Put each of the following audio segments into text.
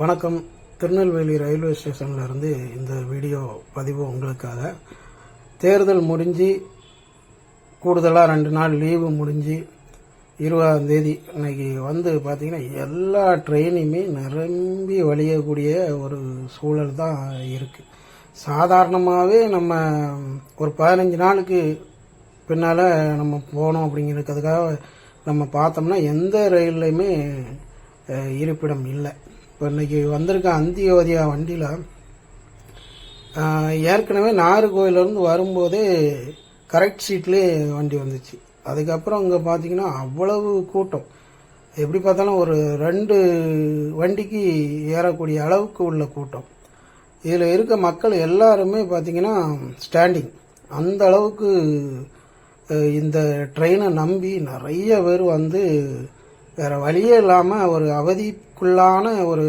வணக்கம். திருநெல்வேலி ரயில்வே ஸ்டேஷனில் இருந்து இந்த வீடியோ பதிவு உங்களுக்காக. தேர்தல் முடிஞ்சு கூடுதலாக ரெண்டு நாள் லீவு முடிஞ்சு இருபதாம் தேதி இன்னைக்கு வந்து பார்த்திங்கன்னா எல்லா ட்ரெயினுமே நிரம்பி வழியக்கூடிய ஒரு சூழல் தான் இருக்குது சாதாரணமாகவே நம்ம ஒரு பதினஞ்சு நாளுக்கு பின்னால் நம்ம போனோம் அப்படிங்கிறதுக்காக நம்ம பார்த்தோம்னா எந்த ரயில்லையுமே இருப்பிடம் இல்லை. இப்போ இன்னைக்கு வந்திருக்க அந்தியோதயா வண்டியில் ஏற்கனவே நாகர்கோவிலேருந்து வரும்போதே கரெக்ட் சீட்லேயே வண்டி வந்துச்சு. அதுக்கப்புறம் அங்கே பார்த்தீங்கன்னா அவ்வளவு கூட்டம். எப்படி பார்த்தாலும் ஒரு ரெண்டு வண்டிக்கு ஏறக்கூடிய அளவுக்கு உள்ள கூட்டம். இதில் இருக்க மக்கள் எல்லாருமே பார்த்தீங்கன்னா ஸ்டாண்டிங் அந்த அளவுக்கு இந்த ட்ரெயினை நம்பி நிறைய பேர் வந்து வேறு வழியே இல்லாமல் ஒரு அவதிக்குள்ளான ஒரு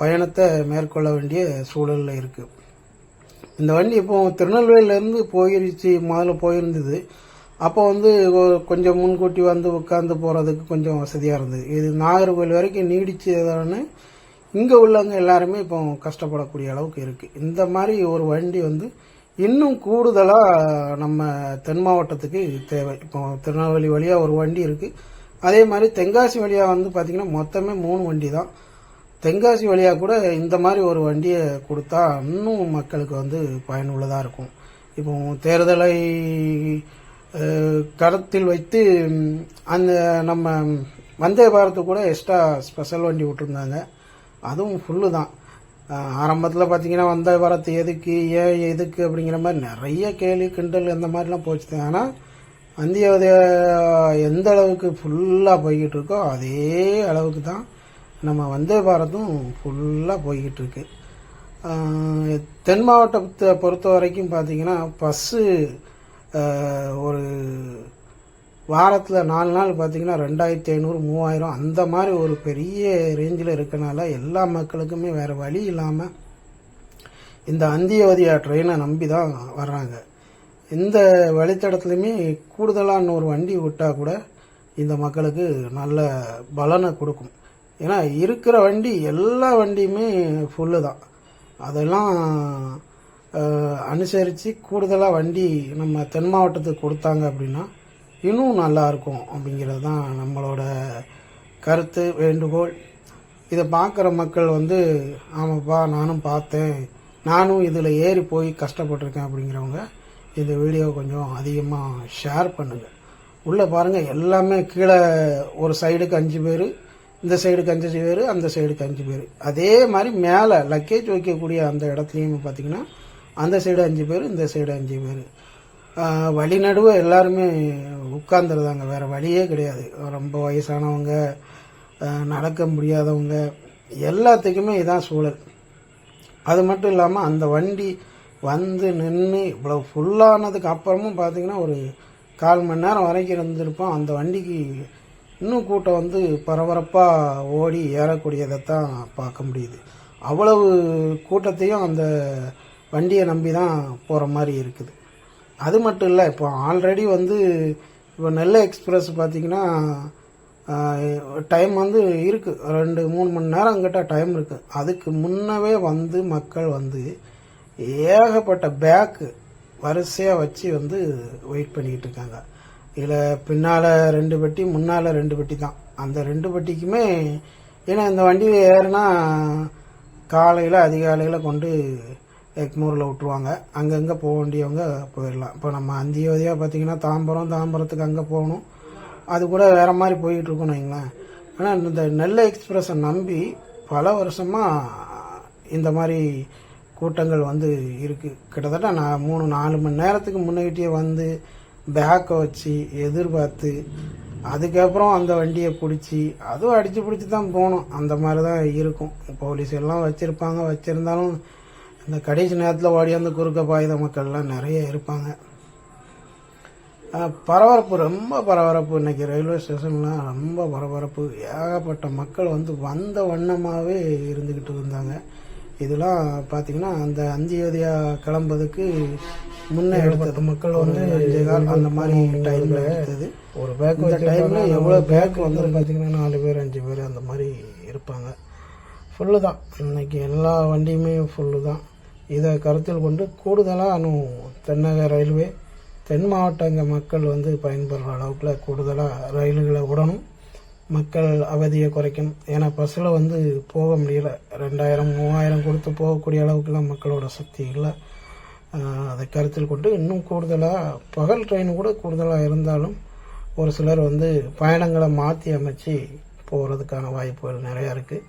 பயணத்தை மேற்கொள்ள வேண்டிய சூழலில் இருக்குது இந்த வண்டி இப்போ திருநெல்வேலியிலேருந்து போயிருச்சு முதல்ல போயிருந்தது. அப்போ வந்து கொஞ்சம் முன்கூட்டி வந்து உட்காந்து போகிறதுக்கு கொஞ்சம் வசதியாக இருந்தது. இது நாகர்கோவில் வரைக்கும் நீடிச்சதான இங்கே உள்ளவங்க எல்லாருமே இப்போ கஷ்டப்படக்கூடிய அளவுக்கு இருக்குது இந்த மாதிரி ஒரு வண்டி வந்து இன்னும் கூடுதலாக நம்ம தென் மாவட்டத்துக்கு தேவை. இப்போ திருநெல்வேலி வழியாக ஒரு வண்டி இருக்குது அதே மாதிரி தென்காசி வழியாக வந்து பார்த்திங்கன்னா மொத்தமே மூணு வண்டி தான் தென்காசி வழியாக கூட இந்த மாதிரி ஒரு வண்டியை கொடுத்தா இன்னும் மக்களுக்கு வந்து பயனுள்ளதாக இருக்கும். இப்போ தேர்தலை கடத்தில் கருத்தில் வைத்து அந்த நம்ம வந்தே பாரத்து கூட எக்ஸ்ட்ரா ஸ்பெஷல் வண்டி விட்டுருந்தாங்க. அதுவும் ஃபுல்லு தான் ஆரம்பத்தில் பார்த்தீங்கன்னா வந்தே பாரத் எதுக்கு ஏன் எதுக்கு அப்படிங்கிற மாதிரி நிறைய கேலி கிண்டல் இந்த மாதிரிலாம் போச்சு ஆனால் அந்தியோதய எந்த அளவுக்கு ஃபுல்லாக போய்கிட்டு இருக்கோ அதே அளவுக்கு தான் நம்ம வந்தே பாரதும் ஃபுல்லாக போய்கிட்டு இருக்கு தென் மாவட்டத்தை பொறுத்த வரைக்கும் பார்த்தீங்கன்னா பஸ்ஸு ஒரு வாரத்தில் நாலு நாள் பார்த்தீங்கன்னா ரெண்டாயிரத்தி ஐநூறு மூவாயிரம் அந்த மாதிரி ஒரு பெரிய ரேஞ்சில் இருக்கனால எல்லா மக்களுக்குமே வேறு வழி இல்லாமல் இந்த அந்தியோதயா ட்ரெயினை நம்பி தான் வர்றாங்க. இந்த வழித்தடத்துலையுமே கூடுதலாக இன்னொரு வண்டி விட்டால் கூட இந்த மக்களுக்கு நல்ல பலனை கொடுக்கும். ஏன்னா இருக்கிற வண்டி எல்லா வண்டியுமே ஃபுல்லு தான். அதெல்லாம் அனுசரித்து கூடுதலாக வண்டி நம்ம தென் மாவட்டத்துக்கு கொடுத்தாங்க அப்படின்னா இன்னும் நல்லா இருக்கும் அப்படிங்கிறது தான் நம்மளோட கருத்து வேண்டுகோள். இதை பார்க்குற மக்கள் வந்து ஆமாப்பா நானும் பார்த்தேன். நானும் இதில் ஏறி போய் கஷ்டப்பட்டிருக்கேன் அப்படிங்கிறவங்க இந்த வீடியோ கொஞ்சம் அதிகமாக ஷேர் பண்ணுங்கள் உள்ளே பாருங்கள் எல்லாமே கீழே ஒரு சைடுக்கு அஞ்சு பேர் இந்த சைடுக்கு அஞ்சு பேர் அந்த சைடுக்கு அஞ்சு பேர். அதே மாதிரி மேலே லக்கேஜ் வைக்கக்கூடிய அந்த இடத்துலையும் பார்த்தீங்கன்னா அந்த சைடு அஞ்சு பேர் இந்த சைடு அஞ்சு பேர். வழி நடுவே எல்லாருமே உட்கார்ந்துருந்தாங்க. வேறு வழியே கிடையாது. ரொம்ப வயசானவங்க நடக்க முடியாதவங்க எல்லாத்துக்குமே இதான் சூழல். அது மட்டும் இல்லாமல் அந்த வண்டி வந்து நின்று இவ்வளோ ஃபுல்லானதுக்கு அப்புறமும் பார்த்தீங்கன்னா ஒரு கால் மணி நேரம் வரைக்கும் இருந்திருப்போம். அந்த வண்டிக்கு இன்னும் கூட்டம் வந்து பரபரப்பாக ஓடி ஏறக்கூடியதை தான் பார்க்க முடியுது. அவ்வளவு கூட்டத்தையும் அந்த வண்டியை நம்பி தான் போகிற மாதிரி இருக்குது. அது மட்டும் இல்லை இப்போ ஆல்ரெடி வந்து இப்போ நெல்லை எக்ஸ்பிரஸ் பார்த்திங்கன்னா டைம் வந்து இருக்குது ரெண்டு மூணு மணி நேரம் கிட்ட டைம் இருக்குது அதுக்கு முன்னவே வந்து மக்கள் வந்து ஏகப்பட்ட பேக்கு வரிசையாக வச்சு வந்து வெயிட் பண்ணிக்கிட்டு இருக்காங்க. இதில் பின்னால் ரெண்டு பெட்டி முன்னால் ரெண்டு பெட்டி தான். அந்த ரெண்டு பெட்டிக்குமே ஏன்னா இந்த வண்டி ஏறுனா காலையில் அதிகாலையில் கொண்டு எக்மூரில் விட்டுருவாங்க. அங்கங்கே போக வேண்டியவங்க போயிடலாம். இப்போ நம்ம அந்தியோதயா பார்த்தீங்கன்னா தாம்பரம் தாம்பரத்துக்கு அங்கே போகணும். அது கூட வேறு மாதிரி போயிட்டு இருக்கோம் வைங்களேன். ஆனால் இந்த நெல்லை எக்ஸ்பிரஸை நம்பி பல வருஷமாக இந்த மாதிரி கூட்டங்கள் வந்து இருக்குது கிட்டத்தட்ட நான் மூணு நாலு மணி நேரத்துக்கு முன்னாடியே வந்து பேக்கை வச்சு எதிர்பார்த்து அதுக்கப்புறம் அந்த வண்டியை பிடிச்சி அதுவும் அடித்து பிடிச்சி தான் போகணும். அந்த மாதிரி தான் இருக்கும். போலீஸ் எல்லாம் வச்சுருப்பாங்க. வச்சுருந்தாலும் இந்த கடைசி நேரத்தில் ஓடியாந்து குறுக்க பாயுத மக்கள்லாம் நிறைய இருப்பாங்க. பரபரப்பு ரொம்ப பரபரப்பு. இன்றைக்கி ரயில்வே ஸ்டேஷன்லாம் ரொம்ப பரபரப்பு. ஏகப்பட்ட மக்கள் வந்து வந்த வண்ணமாகவே இருந்துக்கிட்டு இருந்தாங்க. இதெல்லாம் பார்த்தீங்கன்னா அந்த அந்தியோதயா கிளம்புறதுக்கு முன்னே எடுத்தது. மக்கள் வந்து அஞ்சே கால் அந்த மாதிரி டைமில் எடுத்தது. ஒரு பேக் இந்த டைமில் எவ்வளோ பேக் வந்து பார்த்தீங்கன்னா நாலு பேர் அஞ்சு பேர் அந்த மாதிரி இருப்பாங்க. ஃபுல்லு தான். இன்னைக்கு எல்லா வண்டியுமே ஃபுல்லு தான். இதை கருத்தில் கொண்டு கூடுதலாக இன்னும் தென்னக ரயில்வே தென் மாவட்டங்க மக்கள் வந்து பயன்படுற அளவுக்குல கூடுதலாக ரயில்களை விடணும். மக்கள் அவதியை குறைக்கும். ஏன்னா பஸ்ஸில் வந்து போக முடியல. ரெண்டாயிரம் மூவாயிரம் கொடுத்து போகக்கூடிய அளவுக்குலாம் மக்களோட சக்தி இல்லை. அதை கருத்தில் கொண்டு இன்னும் கூடுதலாக பகல் ட்ரெயின் கூட கூடுதலாக இருந்தாலும் ஒரு சிலர் வந்து பயணங்களை மாற்றி அமைச்சு போகிறதுக்கான வாய்ப்புகள் நிறையா இருக்குது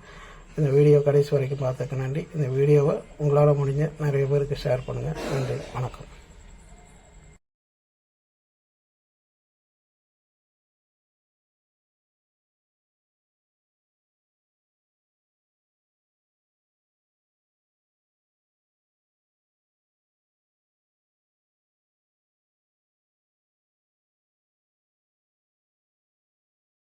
இந்த வீடியோ கடைசி வரைக்கும் பார்த்ததுக்கு நன்றி. இந்த வீடியோவை உங்களால் முடிஞ்ச நிறைய பேருக்கு ஷேர் பண்ணுங்கள் நன்றி. வணக்கம்.